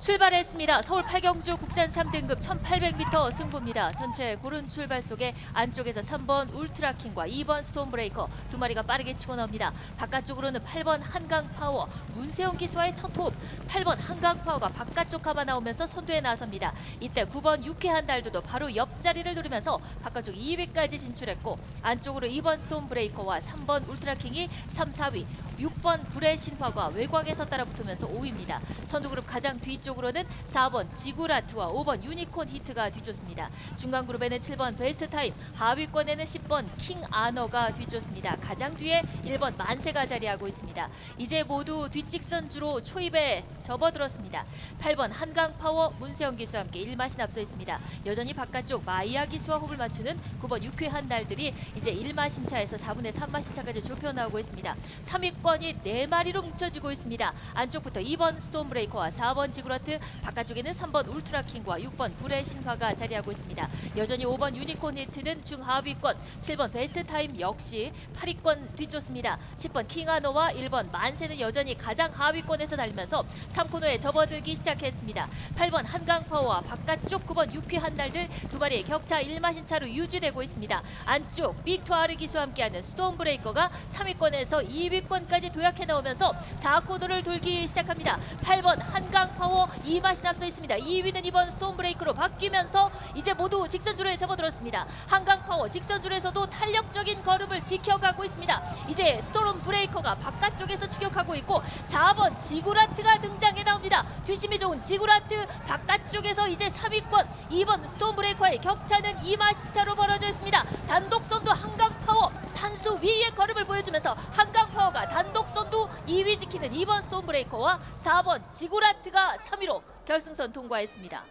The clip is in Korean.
출발했습니다. 서울 팔경주 국산 3등급 1800m 승부입니다. 전체 고른 출발 속에 안쪽에서 3번 울트라킹과 2번 스톤브레이커 두 마리가 빠르게 치고 나옵니다. 바깥쪽으로는 8번 한강파워 문세영 기수와의 첫 호흡 8번 한강파워가 바깥쪽 가마 나오면서 선두에 나섭니다. 이때 9번 유쾌한 달두도 바로 옆자리를 노리면서 바깥쪽 2위까지 진출했고 안쪽으로 2번 스톤브레이커와 3번 울트라킹이 3, 4위 6번 불의 신화가 외곽에서 따라붙으면서 5위입니다. 선두그룹 가장 뒤쪽으로는 4번 지구라트와 5번 유니콘 히트가 뒤쫓습니다. 중간 그룹에는 7번 베스트 타임, 하위권에는 10번 킹 아너가 뒤쫓습니다. 가장 뒤에 1번 만세가 자리하고 있습니다. 이제 모두 뒷직선 주로 초입에 접어들었습니다. 8번 한강 파워 문세영 기수와 함께 1마신 앞서 있습니다. 여전히 바깥쪽 마이야 기수와 호흡을 맞추는 9번 유쾌한 달들이 이제 1마신 차에서 4분의 3마신 차까지 좁혀 나오고 있습니다. 3위권 이 4마리로 뭉쳐지고 있습니다. 안쪽부터 2번 스톤브레이커와 4번 지구라트, 바깥쪽에는 3번 울트라킹과 6번 불의 신화가 자리하고 있습니다. 여전히 5번 유니콘 히트는 중하위권, 7번 베스트 타임 역시 8위권 뒤쫓습니다. 10번 킹아노와 1번 만세는 여전히 가장 하위권에서 달리면서 3코너에 접어들기 시작했습니다. 8번 한강파워와 바깥쪽 9번 유쾌한 달들 두 마리의 격차 1마신 차로 유지되고 있습니다. 안쪽 빅투아르 기수와 함께하는 스톤브레이커가 3위권에서 2위권까지 도약해 나오면서 4코너를 돌기 시작합니다. 8번 한강파워 2마신 앞서 있습니다. 2위는 이번 스톤브레이커로 바뀌면서 이제 모두 직선주로에 접어들었습니다. 한강파워 직선줄에서도 탄력적인 걸음을 지켜가고 있습니다. 이제 스토론 브레이커가 바깥쪽에서 추격하고 있고 4번 지구라트가 등장해 나옵니다. 뒷심이 좋은 지구라트 바깥쪽에서 이제 3위권 2번 스톤 브레이커의 격차는 2마신차로 벌어져 있습니다. 단독 한강파워 단수 위의 걸음을 보여주면서 한강 파워가 단독 선두 2위 지키는 2번 스톤 브레이커와 4번 지구라트가 3위로 결승선 통과했습니다.